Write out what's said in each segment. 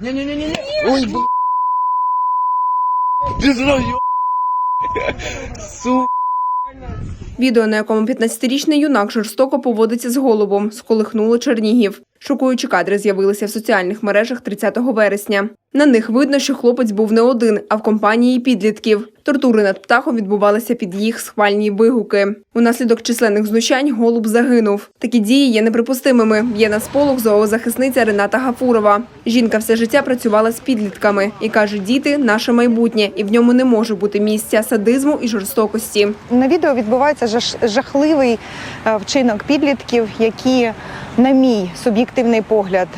Не-не-не-не. Ой, б... Без ё... Су... Відео, на якому 15-річний юнак жорстоко поводиться з голубом, сколихнуло Чернігів. Шокуючі кадри з'явилися в соціальних мережах 30 вересня. На них видно, що хлопець був не один, а в компанії підлітків. Тортури над птахом відбувалися під їх схвальні вигуки. Унаслідок численних знущань голуб загинув. Такі дії є неприпустимими. Є на сполох зоозахисниця Рената Гафурова. Жінка все життя працювала з підлітками і каже, діти наше майбутнє, і в ньому не може бути місця садизму і жорстокості. На відео відбувається жах- жахливий е, вчинок підлітків, які, на мій суб'єктивний погляд,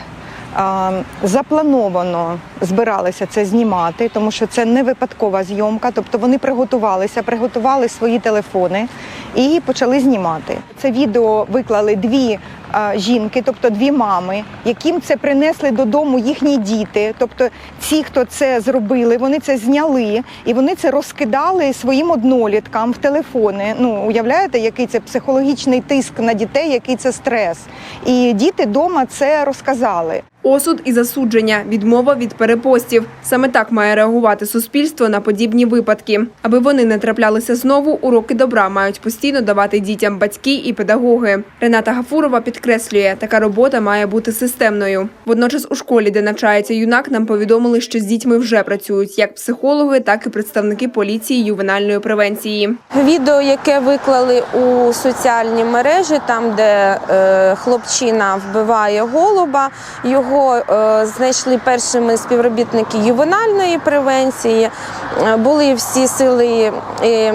заплановано збиралися це знімати, тому що це не випадкова зйомка. Тобто вони приготувалися, приготували свої телефони і почали знімати. Це відео виклали дві е, жінки, тобто дві мами, яким це принесли додому їхні діти. Тобто ці, хто це зробили, вони це зняли і вони це розкидали своїм одноліткам в телефони. Ну уявляєте, який це психологічний тиск на дітей, який це стрес. І діти вдома це розказали. Осуд і засудження, відмова від перепостів. Саме так має реагувати суспільство на подібні випадки. Аби вони не траплялися знову, уроки добра мають постійно давати дітям батьки і педагоги. Рената Гафурова підкреслює, така робота має бути системною. Водночас у школі, де навчається юнак, нам повідомили, що з дітьми вже працюють як психологи, так і представники поліції ювенальної превенції. Відео, яке виклали у соціальні мережі, там де е, хлопчина вбиває голуба, його е, знайшли першими співробітники ювенальної превенції. Е, Були всі сили е,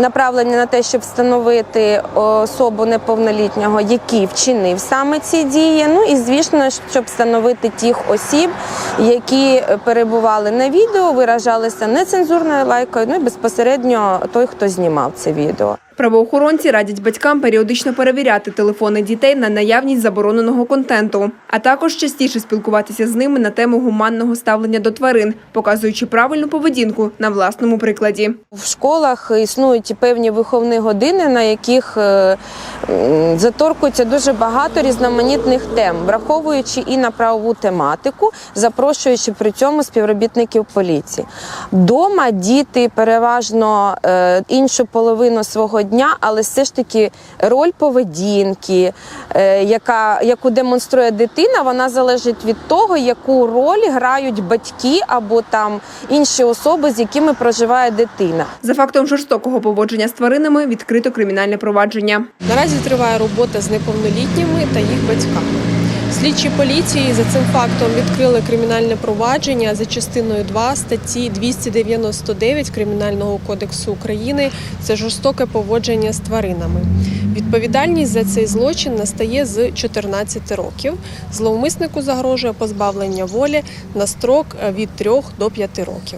направлені на те, щоб встановити особу неповнолітнього, який вчинив саме ці дії. Ну і звісно, щоб встановити тих осіб, які перебували на відео, виражалися нецензурною лайкою, ну і безпосередньо той, хто знімав це відео. Правоохоронці радять батькам періодично перевіряти телефони дітей на наявність забороненого контенту, а також частіше спілкуватися з ними на тему гуманного ставлення до тварин, показуючи правильну поведінку на власному прикладі. В школах існують певні виховні години, на яких е, заторкується дуже багато різноманітних тем, враховуючи і на правову тематику, запрошуючи при цьому співробітників поліції. Дома діти переважно е, іншу половину свого дня, але все ж таки роль поведінки, е, яка, яку демонструє дитина, вона залежить від того, яку роль грають батьки або там інші особи, з якими проживає дитина. За фактом жорстокого поводження з тваринами відкрито кримінальне провадження. Наразі триває робота з неповнолітніми та їх батьками. Слідчі поліції за цим фактом відкрили кримінальне провадження за частиною 2 статті 299 Кримінального кодексу України. Це жорстоке поводження з тваринами. Відповідальність за цей злочин настає з 14 років. Зловмиснику загрожує позбавлення волі на строк від 3 до 5 років.